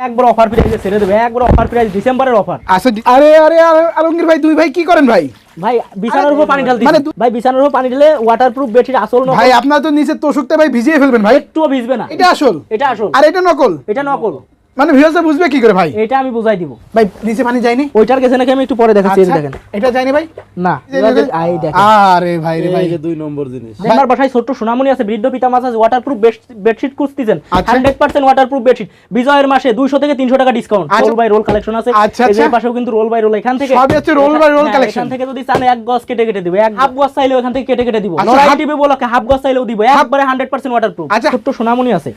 একবার অফার প্রাইসে ছেড়ে দেবে একবার অফার প্রাইস ডিসেম্বরের অফার আচ্ছা আরে আরে আলমগীর ভাই দুই ভাই কি করেন ভাই? ভাই বিছানার উপর পানি ঢাল মানে ভাই বিছানার উপর পানি ঢেলে ওয়াটারপ্রুফ বেডশিট আসল নকল। ভাই আপনার তো নিচে তো ভাই ভিজিয়ে ফেলবেন ভাই। একটুও ভিজবে না। এটা আসল। এটা আসল। আর এটা নকল। এটা নকল। মানে ভিউয়ার্সরা বুঝবে কি করে ভাই? এটা আমি বুঝাই দিব। ভাই নিচে পানি যায়নি? ওইটার কাছে নাকি আমি একটু পরে দেখাচ্ছি এই আচ্ছা, দেখেন। এটা যায়নি ভাই? না আই দেখেন। আরে ভাই রে ভাই। এই যে দুই নম্বর জিনিস। আমার বাসায় ছোট্ট সোনামণি আছে বৃদ্ধ পিতা মাছ আছে waterproof bedsheet. Hundred percent waterproof bedsheet বিজয়ের মাসে দুইশো থেকে তিনশো টাকা discount. Roll by roll collection আছে। আচ্ছা, এই যে আচ্ছা। পাশেও কিন্তু রোল বাই রোল এখান থেকে সবই roll by roll হ্যাঁ, collection। এখান থেকে যদি চান এক গজ কেটে কেটে দিব। এক হাফ গজ চাইলেও এখান থেকে কেটে কেটে দিব। half- টিভি বলকে হাফ গজ চাইলেও দিব। একবারে হান্ড্রেড পার্সেন্ট ওয়াটারপ্রুফ ছোট ছোট্ট সোনামণি আছে।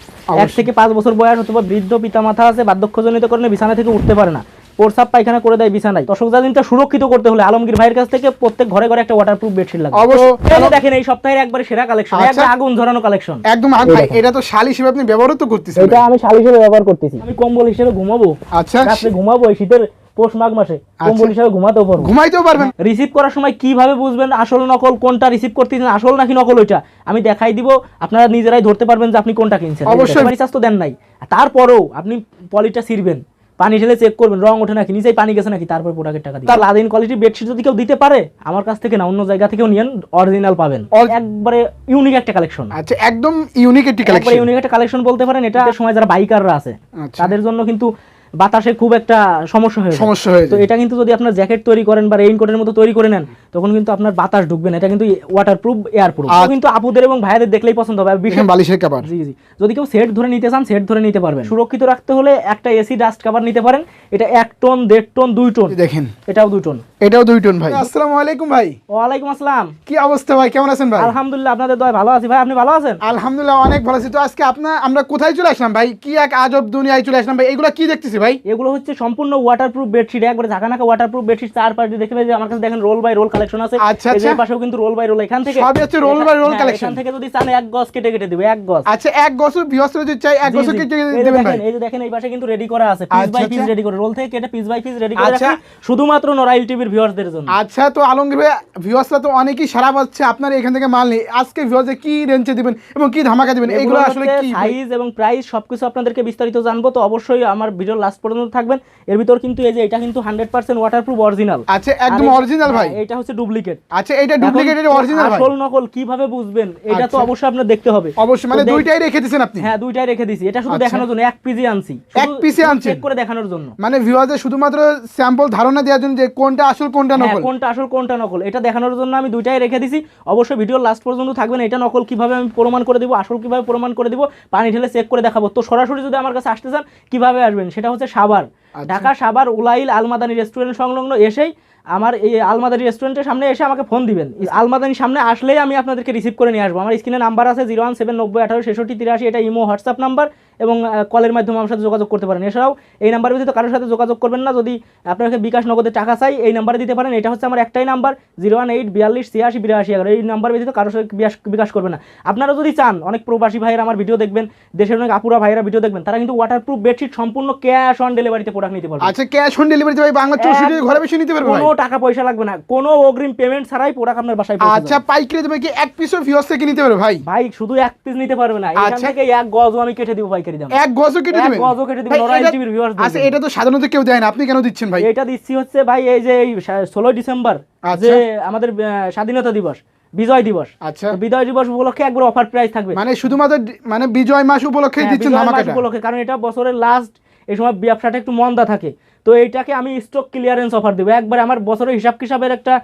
এক থেকে পাঁচ বছর বয়স অথবা বৃদ্ধ পিতা মাথা আছে বার্ধক্যজনিত কারণে বিছানা থেকে উঠতে পারে না। প্রসাব পায়খানা করে দেয় বিছানায়। দর্শক জাদিনটা সুরক্ষিত করতে হলে আলমগীর ভাইয়ের কাছ থেকে প্রত্যেক ঘরে ঘরে একটা ওয়াটারপ্রুফ বেডশিট লাগবে। অবশ্যই দেখেন এই সপ্তাহের একবারে সেরা কালেকশন আচ্ছা। আগুন ধরানো কালেকশন একদম এটা তো শাল হিসেবে আপনি ব্যবহারও তো করতেছেন। এটা আমি শাল হিসেবে ব্যবহার করতেছি। আমি কম্বল হিসেবে ঘুমাবো। আচ্ছা। রাতে ঘুমাবো এই শীতের পৌষ মাঘ মাসে কম্বল হিসেবে ঘুমাতেও পারব ঘুমাইতেও পারবেন রিসিভ করার সময় কীভাবে বুঝবেন আসল নকল কোনটা রিসিভ করতেছেন আসল নাকি নকল ওইটা? আমি দেখাই দিব আপনারা নিজেরাই ধরতে পারবেন যে আপনি কোনটা কিনছেন। অবশ্যই। রিচার্জ তো দেন নাই। তারপরেও আপনি পলিটা ছিড়বেন। পানি ঢেলে চেক করবেন রং ওঠে নাকি নিচেই পানি গেছে নাকি তারপর প্রোডাক্টের টাকা তার লাদিন কোয়ালিটি বেডশিট যদি কেউ দিতে পারে আমার কাছ থেকে না অন্য জায়গা থেকেও নিয়েন অরিজিনাল পাবেন। একবারে ইউনিক একটা কালেকশন আচ্ছা একদম ইউনিক একটি কালেকশন ইউনিক একটা কালেকশন বলতে পারেন এটা সময় যারা বাইকাররা আছে আচ্ছা। তাদের জন্য কিন্তু বাতাসে খুব একটা সমস্যা হয়ে সমস্যা হয়ে তো এটা কিন্তু যদি আপনার জ্যাকেট তৈরি করেন বা রেইনকোটের মতো তৈরি করে নেন তখন কিন্তু আপনার বাতাস ঢুকবে না। এটা কিন্তু ওয়াটার প্রুফ এয়ার প্রুফ আচ্ছা। কিন্তু আপুদের এবং ভাইয়াদের দেখলেই পছন্দ হবে। বিশেষ বালিশের কাবার জি জি। যদি কেউ সেট ধরে নিতে চান সেট ধরে নিতে পারবেন। সুরক্ষিত রাখতে হলে একটা এসি ডাস্ট কভার নিতে পারেন। এটা এক টন দেড় টন দুই টন দেখেন। এটাও দুই টন এটাও দুই টন ভাই। আসসালামু আলাইকুম ভাই। ওয়ালাইকুম আসসালাম। কি অবস্থা ভাই? কেমন আছেন ভাই? আলহামদুলিল্লাহ আপনাদের দয় ভালো আছি। ভাই আপনি ভালো আছেন? আলহামদুলিল্লাহ অনেক ভালো আছি। তো আজকে আপনার আমরা কোথায় চলে আসলাম ভাই? কি এক আজব দুনিয়ায় চলে আসলাম ভাই? এগুলো কি দেখতেছি ভাই এগুলো হচ্ছে সম্পূর্ণ ওয়াটারপ্রুফ বেডশিট একবারে ঝাঁকানাকা ওয়াটারপ্রুফ বেডশিট চার পাশে দেখতে পাই যে আমার কাছে দেখেন রোল বাই রোল কালেকশন আছে আচ্ছা, এই আচ্ছা। পাশেও কিন্তু রোল বাই রোল এখান থেকে সবই হচ্ছে roll হ্যাঁ, collection। এখান থেকে যদি চান এক গজ কেটে কেটে দিবে এক গজ আচ্ছা এক বছর বৃহস্পতি যদি চাই এক জি, বছর জি। কি এই যে দেবেন ভাই এই যে দেখেন এই পাশে কিন্তু রেডি করা আছে পিস বাই পিস। রেডি করে রোল থেকে কেটে পিস বাই পিস রেডি করে আচ্ছা। রাখছি শুধুমাত্র নরাইল টিভির ভিউয়ারদের জন্য আচ্ছা তো আলমগীর ভাই ভিউয়ার্সরা তো অনেকেই সারা পাচ্ছে আপনার এখান থেকে মাল নেই আজকে ভিউয়ার্সে কি রেঞ্জে দিবেন এবং কি ধামাকা দিবেন এগুলো আসলে কি সাইজ এবং প্রাইস সবকিছু আপনাদেরকে বিস্তারিত জানব তো অবশ্যই আমার ভিডিও লাস্ট পর্যন্ত থাকবেন। এর ভিতর কিন্তু এই যে এটা কিন্তু হান্ড্রেড পার্সেন্ট ওয়াটারপ্রুফ অরিজিনাল আচ্ছা একদম অরিজিনাল ভাই। এটা হচ্ছে ডুপ্লিকেট আচ্ছা এটা ডুপ্লিকেট এটা অরিজিনাল ভাই। আসল নকল কীভাবে বুঝবেন এটা তো আচ্ছা। অবশ্যই আপনার দেখতে হবে। অবশ্যই মানে দুইটাই রেখে দিয়েছেন আপনি? হ্যাঁ দুইটাই রেখে দিছি। এটা শুধু আচ্ছা। দেখানোর জন্য এক পিজি আনছি। এক এ আনছেন? চেক করে দেখানোর জন্য। মানে ভিউয়ারদের শুধুমাত্র স্যাম্পল ধারণা দেওয়ার জন্য যে কোনটা আসল কোনটা হ্যাঁ, নকল? কোনটা আসল কোনটা নকল। এটা দেখানোর জন্য আমি দুইটাই রেখে দিছি। অবশ্যই ভিডিও লাস্ট পর্যন্ত থাকবেন এটা নকল কীভাবে আমি প্রমাণ করে দিব আসল কীভাবে প্রমাণ করে দিব পানি ঢেলে চেক করে দেখাবো। তো সরাসরি যদি আমার কাছে আসতে চান কীভাবে আসবেন? সেটা হচ্ছে সাভার। সাবার ঢাকা সাবার উলাইল আলমাদানি রেস্টুরেন্ট সংলগ্ন এসেই আমার এই আলমাদানি রেস্টুরেন্টের সামনে এসে আমাকে ফোন দিবেন। আলমাদানির সামনে আসলেই আমি আপনাদেরকে রিসিভ করে নিয়ে আসব। আমার স্ক্রিনে নাম্বার আছে জিরো ওয়ান সেভেন নব্বই আঠারো ছেষট্টি তিরাশি এটা ইমো হোয়াটসঅ্যাপ নাম্বার। এবং কলের মাধ্যমে আমার সাথে যোগাযোগ করতে পারেন। এছাড়াও এই নাম্বারের ভিতরে কারোর সাথে যোগাযোগ করবেন না। যদি আপনাকে বিকাশ নগদে টাকা চাই এই নাম্বারে দিতে পারেন। এটা হচ্ছে আমার একটাই নাম্বার জিরো ওয়ান এইট বিয়াল্লিশ ছিয়াশি বিরাশি এগারো। এই নাম্বার ব্যতীত কারোর সাথে বিকাশ করবেন না। আপনারা যদি চান অনেক প্রবাসী ভাইয়েরা আমার ভিডিও দেখবেন দেশের অনেক আপুরা ভাইয়েরা ভিডিও দেখবেন তারা কিন্তু ওয়াটারপ্রুফ বেডশিট সম্পূর্ণ ক্যাশ অন ডেলিভারিতে প্রোডাক্ট নিতে পারবে। আচ্ছা ক্যাশ অন ডেলিভারি ভাই বাংলা চৌষট্টি ঘরে বসে নিতে পারবে কোনো টাকা পয়সা লাগবে না। কোনো অগ্রিম পেমেন্ট ছাড়াই প্রোডাক্ট আপনার বাসায় পৌঁছে আচ্ছা। পাইকারি দেবে কি এক পিসও ভিউয়ার্স থেকে নিতে পারবে ভাই? ভাই শুধু এক পিস নিতে পারবে না। এখান আচ্ছা। থেকে এক গজও আমি কেটে দিব পাইকারি দাম এক গজও কেটে এক গজও কেটে দিবেন, ভাই, নড়াইল এটা- আচ্ছা এটা তো সাধারণত কেউ দেয় না। আপনি কেন দিচ্ছেন ভাই? এটা দিচ্ছি হচ্ছে ভাই এই যে এই ষোলোই ডিসেম্বর আচ্ছা। যে আমাদের স্বাধীনতা দিবস বিজয় দিবস। আচ্ছা। বিজয় দিবস উপলক্ষে একবার অফার প্রাইস থাকবে। মানে শুধুমাত্র মানে বিজয় মাস উপলক্ষে হ্যাঁ, দিচ্ছেন বিজয় ধামাকাটা? উপলক্ষে কারণ এটা বছরের লাস্ট এই সময় ব্যবসাটা একটু মন্দা থাকে। তো এইটাকে আমি স্টক ক্লিয়ারেন্স অফার দেবো। একবার আমার বছরের হিসাব কিসাবের একটা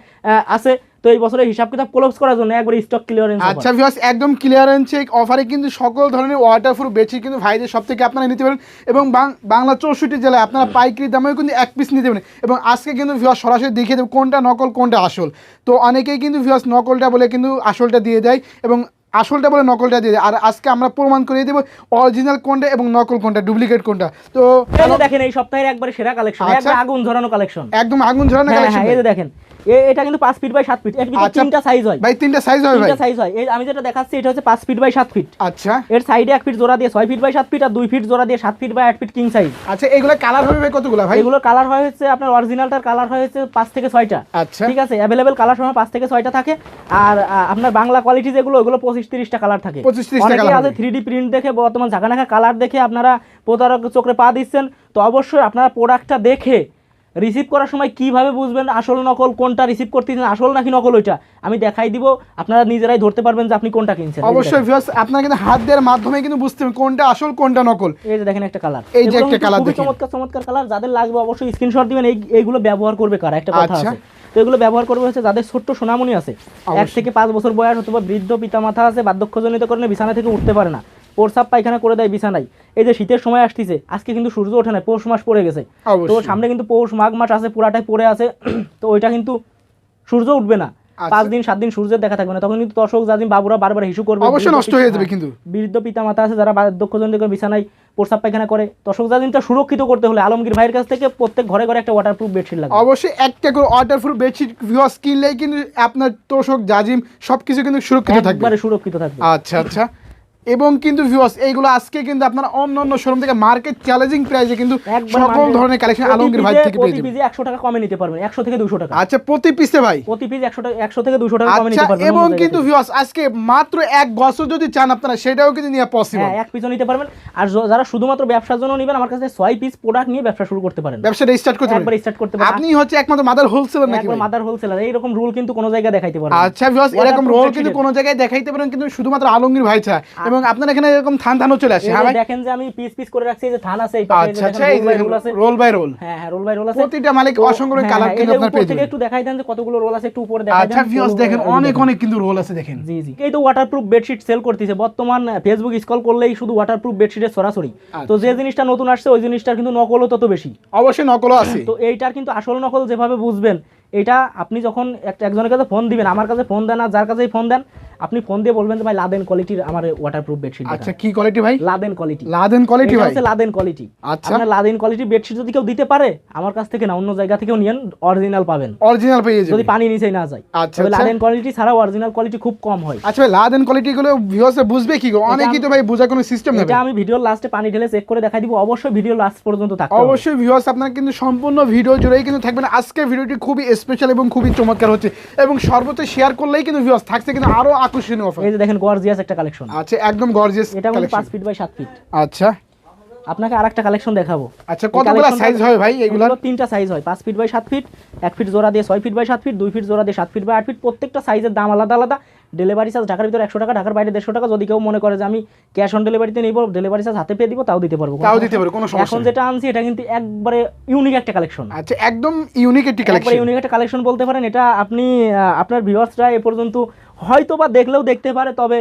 আছে। তো এই বছরের হিসাব কিতাব ক্লোজ করার জন্য একবার স্টক ক্লিয়ারেন্স আচ্ছা ভিউয়ার্স একদম ক্লিয়ারেন্স চেক অফারে কিন্তু সকল ধরনের ওয়াটারপ্রুফ বেডশিট কিন্তু ভাইদের সব থেকে আপনারা নিতে পারেন। এবং বাং- বাংলা চৌষট্টি জেলায় আপনারা পাইকারি দামেও কিন্তু এক পিস নিতে পারেন। এবং আজকে কিন্তু ভিউয়ার্স সরাসরি দেখিয়ে দেবে কোনটা নকল কোনটা আসল। তো অনেকেই কিন্তু ভিউয়ার্স নকলটা বলে কিন্তু আসলটা দিয়ে দেয়। এবং আসলটা বলে নকলটা দিয়ে আর আজকে আমরা প্রমাণ করিয়ে দেবো অরিজিনাল কোনটা এবং নকল কোনটা ডুপ্লিকেট কোনটা। তো দেখেন এই সপ্তাহের একবার সেরা কালেকশন আচ্ছা। একবার আগুন ঝরানো কালেকশন একদম আগুন ঝরানো হ্যাঁ কালেকশন হ্যাঁ এই দেখেন এটা কিন্তু পাঁচ ফিট বাই সাত ফিট এর আচ্ছা। তিনটা সাইজ হয়। ভাই তিনটা সাইজ ভাই তিনটা সাইজ হয়। এই আমি যেটা দেখাচ্ছি এটা হচ্ছে পাঁচ ফিট বাই সাত ফিট আচ্ছা। এর সাইডে এক ফিট জোড়া দিয়ে ছয় ফিট বাই সাত ফিট আর দুই ফিট জোড়া দিয়ে সাত ফিট বাই আট ফিট কিং সাইজ আচ্ছা এগুলো কালার হবে ভাই কতগুলো ভাই? এগুলোর কালার হয় হচ্ছে আপনার অরিজিনালটার কালার হয় হচ্ছে পাঁচ থেকে ছয়টা। আচ্ছা। ঠিক আছে? অ্যাভেলেবেল কালার সময় পাঁচ থেকে ছয়টা থাকে। আর আপনার বাংলা কোয়ালিটি যেগুলো ওগুলো পঁচিশ তিরিশটা কালার থাকে। অনেকে আছে থ্রি ডি প্রিন্ট দেখে বর্তমান ঝাঁকানাখা কালার দেখে আপনারা প্রতারক চোখে পা দিচ্ছেন। তো অবশ্যই আপনারা প্রোডাক্টটা দেখে রিসিভ করার সময় কীভাবে বুঝবেন আসল নকল কোনটা রিসিভ করতেছেন আসল নাকি নকল ওইটা? আমি দেখাই দিব আপনারা নিজেরাই ধরতে পারবেন যে আপনি কোনটা কিনছেন। অবশ্যই ভিউয়ার্স আপনারা কিন্তু হাত দেওয়ার মাধ্যমে কিন্তু বুঝতে হবে কোনটা আসল কোনটা নকল। এই যে দেখেন একটা কালার এই যে একটা colour দেখেন। চমৎকার চমৎকার কালার যাদের লাগবে অবশ্যই স্ক্রিনশট দিবেন এই এইগুলো ব্যবহার করবে কারা? একটা কথা আচ্ছা। আছে। তো এগুলো ব্যবহার করবে হচ্ছে যাদের ছোট্ট সোনামণি আছে। এক থেকে পাঁচ বছর বয়স অথবা বৃদ্ধ পিতামাতা আছে বার্ধক্যজনিত কারণে বিছানা থেকে উঠতে পারে না। প্রসাব পায়খানা করে দেয় বিছানায়। এই যে শীতের সময় আসতেছে আজকে কিন্তু সূর্য ওঠে না পৌষ মাস পড়ে গেছে। তো সামনে কিন্তু পৌষ মাঘ মাস আছে পুরাটাই পড়ে আছে তো ওইটা কিন্তু সূর্য উঠবে না। আচ্ছা। পাঁচ দিন সাত দিন সূর্যের দেখা থাকবে না। তখন কিন্তু দর্শক জাদিন বাবুরা বারবার হিসু করবে অবশ্যই বৃদ্ধ নষ্ট হয়ে যাবে কিন্তু। বৃদ্ধ পিতা মাতা আছে যারা বার্ধক্যজনিত করে বিছানায় প্রসাব পায়খানা করে। দর্শক দিনটা সুরক্ষিত করতে হলে আলমগীর ভাইয়ের কাছ থেকে প্রত্যেক ঘরে ঘরে একটা ওয়াটারপ্রুফ বেডশিট লাগবে। অবশ্যই একটা করে ওয়াটারপ্রুফ বেডশিট ভিউয়ার্স কিনলেই কিন্তু আপনার তোষক জাজিম সবকিছু কিন্তু সুরক্ষিত থাকবে। একবারে সুরক্ষিত থাকবে। আচ্ছা আচ্ছা। এবং কিন্তু ভিউয়ার্স এইগুলো আজকে কিন্তু আপনারা অন্য অন্য শোরুম থেকে মার্কেট চ্যালেঞ্জিং প্রাইসে কিন্তু সকল ধরনের কালেকশন আলমগীর ভাই থেকে পেয়ে প্রতি যাবেন। পিসে একশো টাকা কমে নিতে পারবেন একশো থেকে দুশো টাকা। আচ্ছা প্রতি পিসে ভাই? প্রতি পিস একশো টাকা একশো থেকে দুশো টাকা কমে আচ্ছা নিতে পারবেন এবং কিন্তু ভিউয়ার্স আজকে মাত্র এক গছও যদি চান আপনারা সেটাও কিন্তু নেওয়া পসিবল হ্যাঁ এক পিসও নিতে পারবেন। আর যারা শুধুমাত্র ব্যবসার জন্য নেবেন আমার কাছে ছয় পিস প্রোডাক্ট নিয়ে ব্যবসা শুরু করতে পারেন। ব্যবসাটা স্টার্ট করতে পারেন। একবার স্টার্ট করতে পারেন। আপনি হচ্ছে একমাত্র মাদার হোলসেলার নাকি একবার ভাই? মাদার হোলসেলার এইরকম রুল কিন্তু কোনো জায়গায় দেখাইতে পারবেন আচ্ছা ভিউয়ার্স এরকম রোল কিন্তু। কোনো জায়গায় দেখাইতে পারেন কিন্তু শুধুমাত্র আলমগীর ভাই ছাড়া। এবং আপনার এখানে এরকম থান থানও চলে আসে। হ্যাঁ দেখেন যে আমি পিস পিস করে রাখছি এই যে থান আছে এই পাশে, আচ্ছা আচ্ছা এই by আছে। রোল বাই রোল হ্যাঁ হ্যাঁ রোল বাই রোল আছে। প্রতিটা মালিক অসংখ্য কালার কিন্তু আপনার পেয়ে যাবেন। একটু দেখাই দেন যে কতগুলো রোল আছে একটু উপরে দেখাই দেন। আচ্ছা ভিউয়ার্স দেখেন অনেক অনেক কিন্তু রোল আছে দেখেন। জি জি। এই তো ওয়াটারপ্রুফ বেডশিট সেল করতেছে। বর্তমান ফেসবুক স্কল করলেই শুধু ওয়াটারপ্রুফ বেডশিটের সরাসরি। আচ্ছা। তো যে জিনিসটা নতুন আসছে ওই জিনিসটার কিন্তু নকলও তত বেশি। অবশ্যই নকলও আছে। তো এইটার কিন্তু আসল নকল যেভাবে বুঝবেন এটা আপনি যখন একজনের কাছে ফোন দিবেন আমার কাছে ফোন দেন আর যার কাছেই ফোন দেন আপনি ফোন দিয়ে বলবেন যে ভাই লাদেন কোয়ালিটির আমার ওয়াটারপ্রুফ বেডশিট আচ্ছা কি কোয়ালিটি ভাই? লাদেন কোয়ালিটি লাদেন কোয়ালিটি ভাই? হচ্ছে লাদেন কোয়ালিটি আচ্ছা। আপনার লাদেন কোয়ালিটি বেডশিট যদি কেউ দিতে পারে আমার কাছ থেকে না অন্য জায়গা থেকেও নিয়েন অরিজিনাল পাবেন। অরিজিনাল পেয়ে যাবেন। যদি পানি নিচেই না যায়। আচ্ছা, তবে আচ্ছা। লাদেন কোয়ালিটি ছাড়াও অরিজিনাল কোয়ালিটি খুব কম হয়। আচ্ছা ভাই লাদেন কোয়ালিটি গুলো ভিউয়ার্স বুঝবে কি গো? অনেকেই তো ভাই বোঝার কোনো সিস্টেম নেই এটা আমি ভিডিওর লাস্টে পানি ঢেলে চেক করে দেখাই দিব। অবশ্যই ভিডিও লাস্ট পর্যন্ত থাকবে অবশ্যই ভিউয়ার্স আপনারা কিন্তু সম্পূর্ণ ভিডিও জুড়েই কিন্তু থাকবেন আজকের ভিডিওটি খুবই স্পেশাল এবং খুবই চমৎকার হচ্ছে। এবং সর্বোচ্চ শেয়ার করলেই কিন্তু ভিউয়ার্স থাকছে। কিন্তু আরও আকর্ষণীয় অফার এই যে দেখেন গর্জিয়াস একটা কালেকশন আচ্ছা একদম গর্জিয়াস এটা কিন্তু পাঁচ ফিট বাই সাত ফিট আচ্ছা। আপনাকে আরেকটা কালেকশন দেখাবো। আচ্ছা কতগুলো সাইজ হয় ভাই এগুলো তিনটা সাইজ হয় পাঁচ ফিট বাই সাত ফিট এক ফিট জোড়া দিয়ে ছয় ফিট বাই সাত ফিট দুই ফিট জোড়া দিয়ে সাত ফিট বাই আট ফিট প্রত্যেকটা সাইজের দাম আলাদা আলাদা। ডেলিভারি চার্জ ঢাকার ভিতরে একশো টাকা ঢাকার বাইরে দেড়শো টাকা। যদি কেউ মনে করে যে আমি ক্যাশ অন ডেলিভারিতে নিব ডেলিভারি চার্জ হাতে পেয়ে দিব তাও দিতে পারব। তাও দিতে পারব, কোনো। সমস্যা এখন যেটা আনছি এটা কিন্তু একবারে ইউনিক একটা কালেকশন আচ্ছা একদম ইউনিক একটি একবারে কালেকশন ইউনিক একটা কালেকশন বলতে পারেন এটা আপনি আপনার ভিউয়ার্সরা এ পর্যন্ত হয়তো বা দেখলেও দেখতে পারে তবে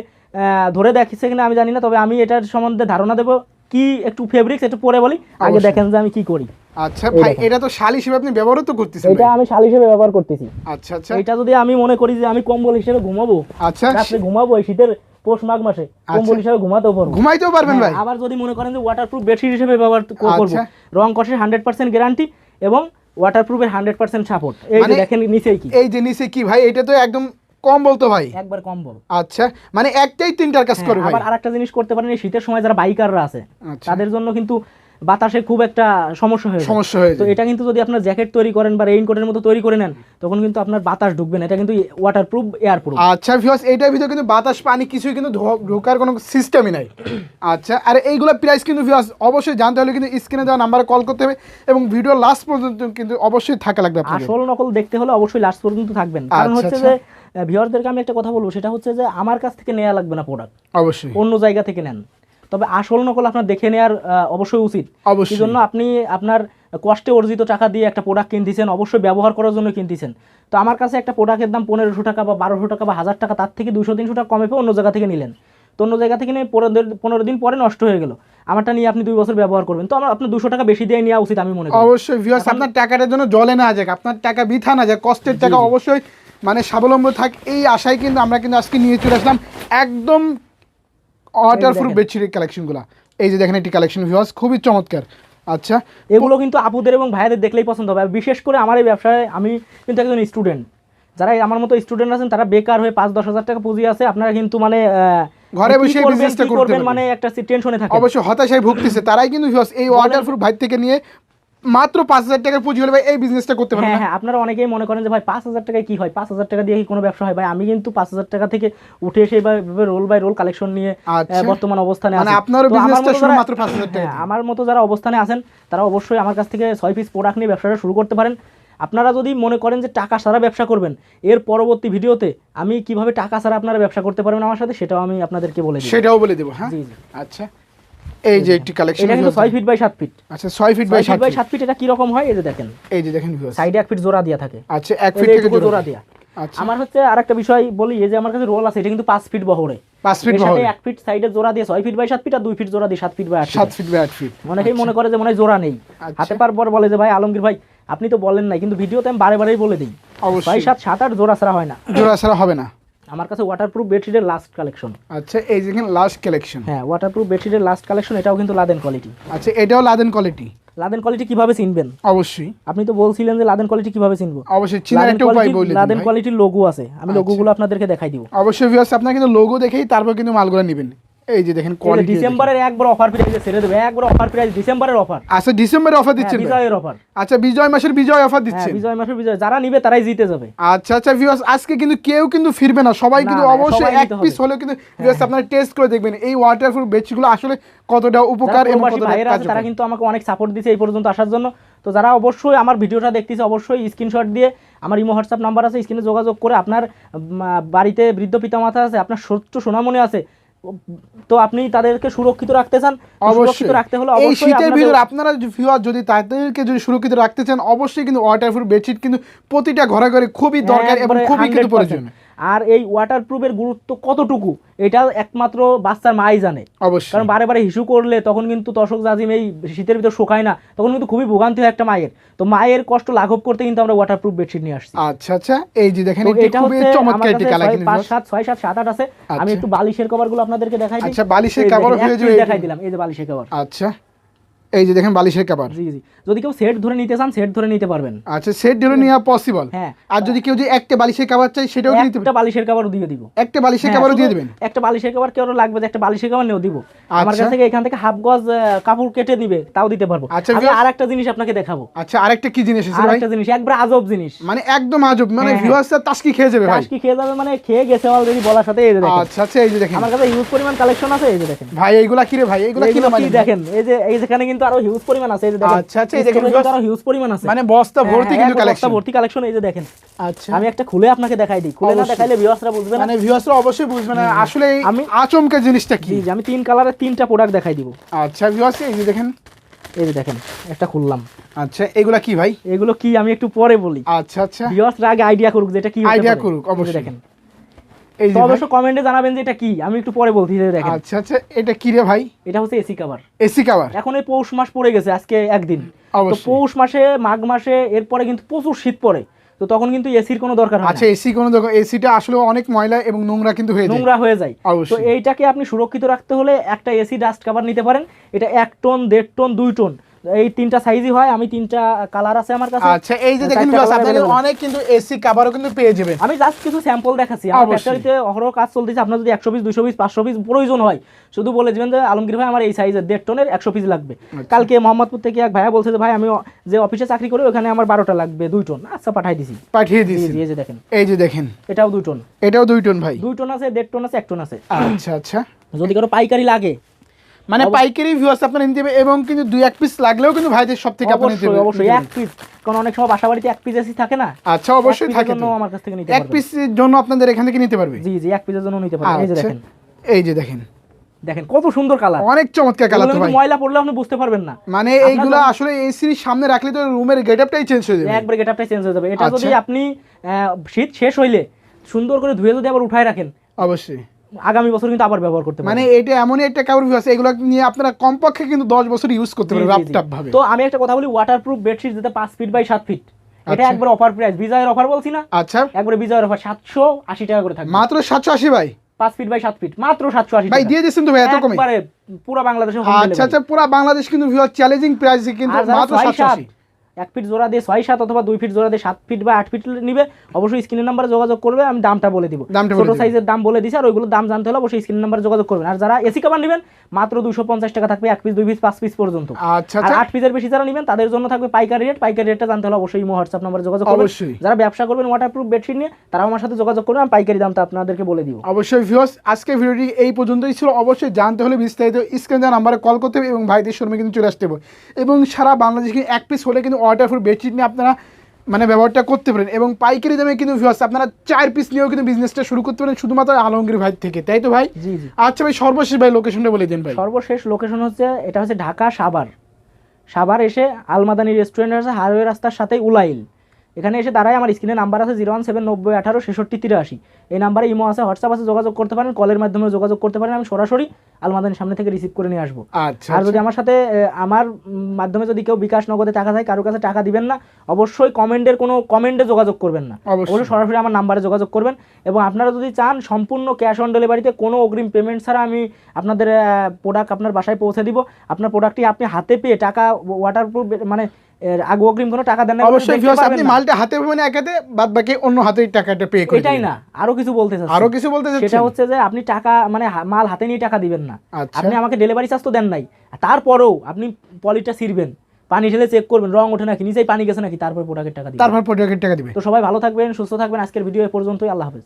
ধরে দেখছে কিনা আমি জানি না তবে আমি এটার সম্বন্ধে ধারণা দেবো। কি একটু ফেব্রিক্স একটু পরে বলি আগে দেখেন যে আমি কি করি। আচ্ছা ভাই এটা তো শাল হিসেবে আপনি ব্যবহার তো করতেছেন এটা আমি শাল হিসেবে ব্যবহার করতেছি। আচ্ছা আচ্ছা। এটা যদি আমি মনে করি যে আমি কম্বল হিসেবে ঘুমাবো আচ্ছা। রাত্রে ঘুমাবো এই শীতের পৌষ মাঘ মাসে কম্বল হিসেবে ঘুমাতেও পারব। ঘুমাইতেও পারবেন ভাই। হ্যাঁ, আবার যদি মনে করেন যে ওয়াটারপ্রুফ বেডশিট হিসেবে ব্যবহার করব আচ্ছা। রং কষের হান্ড্রেড পার্সেন্ট গ্যারান্টি এবং ওয়াটারপ্রুফের হান্ড্রেড পার্সেন্ট সাপোর্ট এই যে মানে- দেখেন নিচে কি। এই যে নিচে কি ভাই এটা তো একদম কম বলতো ভাই? একবার কম্বল আচ্ছা মানে একটাই তিনটার কাজ হ্যাঁ, করে ভাই। আবার আরেকটা জিনিস করতে পারেন শীতের সময় যারা বাইকাররা আছে আচ্ছা। তাদের জন্য কিন্তু বাতাসে খুব একটা সমস্যা হয়ে সমস্যা হয়ে তো এটা কিন্তু যদি আপনার জ্যাকেট তৈরি করেন বা রেইনকোটের মতো তৈরি করে নেন তখন কিন্তু আপনার বাতাস ঢুকবে না। এটা কিন্তু ওয়াটারপ্রুফ এয়ারপ্রুফ আচ্ছা ভিউয়ার্স এইটার ভিতরে কিন্তু বাতাস পানি কিছুই কিন্তু ঢোকার কোনো সিস্টেমই নাই। আচ্ছা আর এইগুলো প্রাইস কিন্তু ভিউয়ার্স অবশ্যই জানতে হলে কিন্তু স্ক্রিনে দেওয়া নাম্বারে কল করতে হবে এবং ভিডিও লাস্ট পর্যন্ত কিন্তু অবশ্যই থাকা লাগবে আপনাদের। আসল নকল দেখতে হলে অবশ্যই লাস্ট পর্যন্ত থাকবেন। কারণ আচ্ছা, হচ্ছে আচ্ছা। যে ভিউয়ারদেরকে আমি একটা কথা বলব সেটা হচ্ছে যে আমার কাছ থেকে নেওয়া লাগবে না প্রোডাক্ট অবশ্যই। অন্য জায়গা থেকে নেন। তবে আসল নকল আপনার দেখে নেওয়ার অবশ্যই উচিত। অবশ্যই। জন্য আপনি আপনার কষ্টে অর্জিত টাকা দিয়ে একটা প্রোডাক্ট কিনতেছেন অবশ্যই ব্যবহার করার জন্য কিনতেছেন। তো আমার কাছে একটা প্রোডাক্টের দাম পনেরোশো টাকা বা বারোশো টাকা বা হাজার টাকা তার থেকে দুশো তিনশো টাকা কমে পেয়ে অন্য জায়গা থেকে নিলেন। তো অন্য জায়গা থেকে নিয়ে পনেরো দিন- পনেরো দিন পরে নষ্ট হয়ে গেল। আমারটা নিয়ে আপনি দুই বছর ব্যবহার করবেন। তো আমার আপনার দুশো টাকা বেশি দিয়ে নেওয়া উচিত আমি মনে করি। অবশ্যই ভিউয়ার্স আপনার টাকাটার জন্য জলে না যাক আপনার টাকা বৃথা না যাক কষ্টের টাকা অবশ্যই মানে স্বাবলম্বী থাক এই আশায় কিন্তু আমরা কিন্তু আজকে নিয়ে চলে আসলাম একদম ওয়াটারপ্রুফ। বেডশিটের কালেকশনগুলো এই যে দেখেন একটি কালেকশন ভিউয়ার্স খুবই চমৎকার। আচ্ছা এগুলো কিন্তু আপুদের এবং ভাইয়াদের দেখলেই পছন্দ হবে। বিশেষ করে আমার এই ব্যবসায় আমি কিন্তু একজন স্টুডেন্ট যারা আমার মতো স্টুডেন্ট আছেন তারা বেকার হয়ে পাঁচ দশ হাজার টাকা পুঁজি আছে আপনারা কিন্তু মানে ঘরে বসে কি করতে পারবেন। মানে একটা টেনশনে থাকে অবশ্যই হতাশায় ভুগতেছে। তারাই কিন্তু এই ওয়াটারপ্রুফ ভাই থেকে নিয়ে মাত্র পাঁচ হাজার টাকার পুঁজি হলে ভাই এই বিজনেসটা করতে পারবেন হ্যাঁ হ্যাঁ আপনারা অনেকেই মনে করেন যে ভাই পাঁচ হাজার টাকায় কি হয়? পাঁচ হাজার টাকা দিয়ে কি কোনো ব্যবসা হয়? ভাই আমি কিন্তু পাঁচ হাজার টাকা থেকে উঠে এসে এভাবে রোল বাই রোল কালেকশন নিয়ে আচ্ছা। বর্তমান অবস্থানে মানে businessটা মতো শুরু যারা- মাত্র 5,000 টাকা হ্যাঁ, আমার মতো যারা অবস্থানে আছেন তারা অবশ্যই আমার কাছ থেকে ছয় পিস প্রোডাক্ট নিয়ে ব্যবসাটা শুরু করতে পারেন। আপনারা যদি মনে করেন যে টাকা ছাড়া ব্যবসা করবেন এর পরবর্তী ভিডিওতে আমি কীভাবে টাকা ছাড়া আপনারা ব্যবসা করতে পারবেন আমার সাথে সেটাও আমি আপনাদেরকে বলে সেটাও বলে দেবো হ্যাঁ। আচ্ছা। এই যে একটি কালেকশন এটা কিন্তু ছয় ফিট বাই সাত ফিট আচ্ছা ছয় ফিট বাই ছয় সাত ফিট বাই ফিট সাত ফিট এটা কীরকম হয়? এই যে দেখেন। এই যে দেখেন viewers। সাইডে এক ফিট জোড়া দেওয়া থাকে। আচ্ছা এক এই ফিট থেকে জোড়া। দেওয়া আচ্ছা। আমার হচ্ছে আরেকটা বিষয় বলি এই যে আমার কাছে রোল আছে এটা কিন্তু পাঁচ ফিট বহরে। পাঁচ ফিট এর সাথে বহরে। এক ফিট সাইডে জোড়া দিয়ে ছয় ফিট বাই সাত ফিট আর দুই ফিট জোড়া দিয়ে সাত ফিট বাই আট সাত ফিট ফিট বাই আট ফিট অনেকেই মনে করে যে মনে হয় জোড়া নেই। আচ্ছা। হাতে পার পর বলে যে ভাই আলমগীর ভাই আপনি তো বলেন নাই কিন্তু ভিডিওতে আমি বারে বারেই বলে দিই। অবশ্যই। সাত সাত আট জোড়া ছাড়া হয় না। জোড়া ছাড়া হবে না। আমার কাছে ওয়াটারপ্রুফ বেডশিটের লাস্ট কালেকশন আচ্ছা এই দেখেন লাস্ট কালেকশন হ্যাঁ ওয়াটারপ্রুফ বেডশিটের লাস্ট কালেকশন এটাও কিন্তু লাদেন কোয়ালিটি আচ্ছা এটাও লাদেন কোয়ালিটি লাদেন কোয়ালিটি কীভাবে চিনবেন? অবশ্যই। আপনি তো বলছিলেন যে লাদেন কোয়ালিটি কীভাবে চিনবো? অবশ্যই চিনার একটা উপায় বলি লাদেন কোয়ালিটির লোগো আছে। আমি আচ্ছা। লোগোগুলো আপনাদেরকে দেখাই দিব। অবশ্যই ভিউয়ার্স আপনারা কিন্তু লোগো দেখেই তারপর কিন্তু মালগুলো নেবেন। এই যে দেখেন কোয়ালিটি ডিসেম্বরের একবার অফার প্রাইস ছেড়ে দেবে একবার অফার প্রাইস ডিসেম্বরের অফার আচ্ছা ডিসেম্বরে অফার দিচ্ছেন বিজয়ের অফার আচ্ছা বিজয় মাসের বিজয় অফার হ্যাঁ দিচ্ছেন। বিজয় মাসের বিজয় যারা নিবে তারাই জিতে যাবে। আচ্ছা আচ্ছা ভিউয়ার্স আজকে কিন্তু কেউ কিন্তু ফিরবে না। সবাই কিন্তু অবশ্যই এক পিস হলেও কিন্তু ভিউয়ার্স আপনারা টেস্ট করে দেখবেন এই ওয়াটারপ্রুফ বেডশিটগুলো আসলে কতটা উপকার এবং কতটা আছে তারা কিন্তু আমাকে অনেক সাপোর্ট দিয়েছে এই পর্যন্ত আসার জন্য। তো যারা অবশ্যই আমার ভিডিওটা দেখতেছে অবশ্যই স্ক্রিনশট দিয়ে আমার ইমো হোয়াটসঅ্যাপ নাম্বার আছে স্ক্রিনে যোগাযোগ করে আপনার বাড়িতে বৃদ্ধ পিতামাতা আছে আপনার সত্য সোনামনে আছে তো আপনি তাদেরকে সুরক্ষিত রাখতে চান সুরক্ষিত রাখতে হলে এই অবশ্যই শীতের ভিতর ভিতরে আপনারা ভিউয়ার যদি তাদেরকে যদি সুরক্ষিত রাখতে চান অবশ্যই কিন্তু ওয়াটারপ্রুফ বেডশিট কিন্তু প্রতিটা ঘরে ঘরে খুবই দরকার এবং খুবই কিন্তু প্রয়োজন। আর এই ওয়াটারপ্রুফের গুরুত্ব কতটুকু এটা একমাত্র বাচ্চার মাই জানে। অবশ্যই। কারণ বারে বারে হিসু করলে তখন কিন্তু তশক জাজিম এই শীতের ভিতর শোকায় না তখন কিন্তু খুবই ভোগান্তি হয় একটা মায়ের। তো মায়ের কষ্ট লাঘব করতে কিন্তু আমরা ওয়াটারপ্রুফ বেডশিট নিয়ে আসছি। আচ্ছা আচ্ছা এই যে দেখেন এটা খুবই চমৎকার একটি কালার কিন্তু পাঁচ viewers। সাত ছয় সাত সাত আট আছে। আমি আচ্ছা। একটু বালিশের কভারগুলো আপনাদেরকে দেখাই দিই। আচ্ছা, বালিশের এক হয়ে যাবে দেখাই দিলাম এই যে বালিশের কভার আচ্ছা। এই যে দেখেন বালিশের কাপড় জি জি। যদি কেউ সেট ধরে নিতে চান সেট ধরে নিতে পারবেন। আচ্ছা সেট ধরে নেওয়া পসিবল হ্যাঁ। আর যদি কেউ যে একটা বালিশের কাপড় চাই সেটাও দিতে একটা বালিশের কাপড় দিয়ে দিব। একটা বালিশের কাপড় দিয়ে দিবেন। একটা বালিশের কভার কেউ লাগবে যে একটা বালিশের কভার নিয়েও দিব? আমার আচ্ছা। কাছ থেকে এখান থেকে হাফ গজ কাপড় কেটে দিবে তাও দিতে পারব। আচ্ছা, আমি একটা জিনিস আপনাকে দেখাবো। আচ্ছা আরেকটা কি জিনিস আছে আর ভাই? একটা জিনিস একবার আজব জিনিস। মানে একদম আজব মানে হ্যাঁ, হ্যাঁ। ভিউয়ার্সরা তাসকি খেয়ে যাবে ভাই। চাষ কি খেয়ে যাবে মানে খেয়ে গেছে অলরেডি বলার সাথে এই যে দেখেন। আচ্ছা আচ্ছা এই যে দেখেন। আমার কাছে হিউজ পরিমাণ কালেকশন আছে এই যে দেখেন। ভাই এইগুলা কি রে ভাই? এইগুলা কি না মানে? দেখেন? এই যে এই যেখানে কিন্তু আরও হিউজ পরিমাণ আছে এই যে দেখেন। আচ্ছা, আচ্ছা, এই দেখেন আরও হিউজ পরিমাণ আছে। মানে বস্তা ভর্তি হ্যাঁ, কিন্তু এক বস্তা ভর্তি কালেকশন এই যে দেখেন। আচ্ছা। আমি একটা খুলে আপনাকে দেখাই দিই। খুলে না। দেখাইলে ভিউয়ার্সরা বুঝবে না। মানে ভিউয়ার্সরা অবশ্যই বুঝবে না। আসলে আমি- আচমকা জিনিসটা কি? আমি তিন কালারের তিনটা প্রোডাক্ট দেখাই দিব। আচ্ছা ভিউয়ার্স এই যে দেখেন। এই যে দেখেন একটা খুললাম। আচ্ছা এগুলা কি ভাই? এগুলো কি আমি একটু পরে বলি? আচ্ছা আচ্ছা। ভিউয়ার্সরা আগে আইডিয়া করুক যে এটা কি পারে। করুক, অবশ্যই। দেখেন। এই তো যে। অবশ্য কমেন্টে জানাবেন যে এটা কি আমি একটু পরে বলছি যে দেখেন। আচ্ছা আচ্ছা এটা কি রে ভাই? এটা হচ্ছে এসি কভার এসি কাভার এখন এই পৌষ মাস পড়ে গেছে আজকে একদিন। তো পৌষ মাসে মাঘ মাসে এরপরে কিন্তু প্রচুর শীত পড়ে। তো তখন কিন্তু এসির কোনো দরকার হয় আচ্ছা এসি কোনো দরকার এসিটা আসলে অনেক ময়লা এবং নোংরা কিন্তু হয়ে যায়। নোংরা হয়ে যায়। তো এইটাকে আপনি সুরক্ষিত রাখতে হলে একটা এসি ডাস্ট কভার নিতে পারেন। এটা এক টন দেড় টন দুই টন। এই তিনটা সাইজই হয় আমি তিনটা কালার আছে আমার কাছে। আচ্ছা এই যে দেখেন আপনাদের অনেক কিন্তু এসি কাভারও কিন্তু পেয়ে যাবেন। আমি জাস্ট কিছু স্যাম্পল দেখাচ্ছি। আমার ফ্যাক্টরিতে অহরহ কাজ চলতেছে আপনার যদি পিস দুশো পিস পাঁচশো পিস প্রয়োজন হয় শুধু বলে দেবেন যে আলমগীর ভাই আমার এই সাইজের দেড় টনের একশো পিস লাগবে। আচ্ছা। কালকে মোহাম্মদপুর থেকে এক ভাইয়া বলছে যে ভাই আমি যে অফিসে চাকরি করি ওখানে আমার বারোটা লাগবে দুই টন আচ্ছা পাঠাই দিছি। পাঠিয়ে জি, দিয়েছি এই যে দেখেন। এই যে দেখেন। এটাও দুই টন এটাও দুই টন ভাই। দুই টন আছে দেড় টন আছে এক টন আছে। আচ্ছা আচ্ছা। যদি কারও পাইকারি লাগে মানে পাইকারি ভিউয়ার্স আপনারা নিতে হবে এবং কিন্তু দুই এক পিস লাগলেও কিন্তু ভাইদের সব থেকে আপনারা নিতে অবশ্যই এক পিস কারণ অনেক সময় বাসা বাড়িতে এক পিস এসি থাকে না? আচ্ছা অবশ্যই থাকে জন্য তো। আমার কাছ থেকে নিতে এক পিসের জন্য আপনাদের এখান থেকে নিতে পারবে? জি জি এক পিসের জন্য নিতে পারবেন এই যে আচ্ছা দেখেন। এই যে দেখেন। দেখেন কত সুন্দর কালার। অনেক চমৎকার কালার তো ভাই। ময়লা পড়লে আপনি বুঝতে পারবেন না। মানে এইগুলো আসলে এসির সামনে রাখলে তো রুমের গেটআপটাই চেঞ্জ হয়ে যাবে। একবার গেটআপটা চেঞ্জ হয়ে যাবে। এটা যদি আচ্ছা। আপনি শীত শেষ হইলে সুন্দর করে ধুয়ে যদি আবার উঠায় রাখেন। অবশ্যই। আগামী বছর কিন্তু আবার ব্যবহার করতে মানে এটা এমনই একটা কাপড় আছে এগুলো নিয়ে আপনারা কমপক্ষে কিন্তু দশ বছর ইউজ করতে পারবেন জি, টাপ ভাবে। তো আমি একটা কথা বলি ওয়াটারপ্রুফ বেডশিট যেটা পাঁচ ফিট বাই সাত ফিট এটা আচ্ছা। একবার অফার প্রাইস বিজয়ের অফার বলছি না? আচ্ছা। একবারে বিজয়ের অফার সাতশো আশি টাকা করে থাকবে। মাত্র সাতশো আশি ভাই। পাঁচ ফিট বাই সাত ফিট মাত্র সাতশো আশি ভাই দিয়ে দিচ্ছেন তো ভাই এত কমে। একবারে পুরো বাংলাদেশে home আচ্ছা delivery। আচ্ছা পুরো বাংলাদেশ কিন্তু চ্যালেঞ্জিং প্রাইস কিন্তু মাত্র সাতশো সাত, আশি এক ফিট জোড়া দিয়ে ছয় সাত অথবা দুই ফিট জোড়া দিয়ে সাত ফিট বা আট ফিট নিবে অবশ্যই স্ক্রিনের নাম্বারে যোগাযোগ করবে আমি দামটা বলে দিব। ছোট সাইজের দাম বলে দিছি আর ওইগুলোর দাম জানতে হলে অবশ্যই স্ক্রিন নাম্বারে যোগাযোগ করবেন। আর যারা এসি কাবার নেবেন মাত্র দুশো পঞ্চাশ টাকা থাকবে এক পিস দুই পিস পাঁচ পিস পর্যন্ত। আচ্ছা আর আচ্ছা আট পিসের বেশি যারা নেবেন তাদের জন্য থাকবে পাইকারি রেট পাইকারি রেটটা জানতে হলে অবশ্যই ইমো হোয়াটসঅ্যাপ নাম্বারে যোগাযোগ করবেন। অবশ্যই। যারা ব্যবসা করবেন ওয়াটারপ্রুফ বেডশিট নিয়ে তারা আমার সাথে যোগাযোগ করবেন আমি পাইকারি দামটা আপনাদেরকে বলে দিব। অবশ্যই ভিউয়ার্স আজকে ভিডিওটি এই পর্যন্তই ছিল। অবশ্যই জানতে হলে বিস্তারিত স্ক্রিন নাম্বারে কল করতে হবে এবং ভাইদের শোরুমে কিন্তু চলে আসতে হবে। এবং সারা বাংলাদেশে এক পিস হলে কিন্তু ওয়াটারপ্রুফ বেডশিট নিয়ে আপনারা মানে ব্যবহারটা করতে পারেন। এবং পাইকারি দামে কিন্তু ভিউয়ার্স আপনারা চার পিস নিয়েও কিন্তু বিজনেসটা শুরু করতে পারেন শুধুমাত্র আলমগীর ভাই থেকে। তাই তো ভাই? আচ্ছা ভাই সর্বশেষ ভাই লোকেশনটা বলে দিন ভাই। সর্বশেষ লোকেশন হচ্ছে এটা হচ্ছে ঢাকা সাভার। সাভার এসে আলমাদানি রেস্টুরেন্ট আছে হাইওয়ে রাস্তার সাথে উলাইল। এখানে এসে দাঁড়ায় আমার স্ক্রিনে নাম্বার আছে জিরো ওয়ান সেভেন নব্বই আঠারো ছেষট্টি তিরাশি। এই নাম্বারে ইমো আছে হোয়াটসঅ্যাপ আছে যোগাযোগ করতে পারেন কলের মাধ্যমে যোগাযোগ করতে পারেন আমি সরাসরি আলমাদানির সামনে থেকে রিসিভ করে নিয়ে আসব। আচ্ছা আর যদি আমার সাথে আমার মাধ্যমে যদি কেউ বিকাশ নগদে টাকা চায় কারোর কাছে টাকা দিবেন না অবশ্যই কমেন্টের কোনো কমেন্টে যোগাযোগ করবেন না। অবশ্যই। অবশ্যই সরাসরি আমার নাম্বারে যোগাযোগ করবেন এবং আপনারা যদি চান সম্পূর্ণ ক্যাশ অন ডেলিভারিতে কোনো অগ্রিম পেমেন্ট ছাড়া আমি আপনাদের প্রোডাক্ট আপনার বাসায় পৌঁছে দিব। আপনার প্রোডাক্টটি আপনি হাতে পেয়ে টাকা ওয়াটারপ্রুফ মানে এর আগে অগ্রিম কোনো টাকা দেন না অবশ্যই ভিউয়ার্স আপনি মালটা হাতে মানে এক হাতে বাদ বাকি অন্য হাতে টাকাটা পে করে এটাই না আরও কিছু বলতে চাচ্ছি। আরও কিছু বলতে সেটা হচ্ছে যে আপনি টাকা মানে মাল হাতে নিয়ে টাকা দিবেন না। আচ্ছা। আপনি আমাকে ডেলিভারি চার্জ তো দেন নাই। তারপরেও আপনি পলিটা ছিড়বেন পানি ঢেলে চেক করবেন রং ওঠে নাকি নিচেই পানি গেছে নাকি তারপর প্রোডাক্টের টাকা দিবেন। তারপর প্রোডাক্টের টাকা দিবে। তো সবাই ভালো থাকবেন সুস্থ থাকবেন। আজকের ভিডিও এ পর্যন্তই আল্লাহ হাফেজ।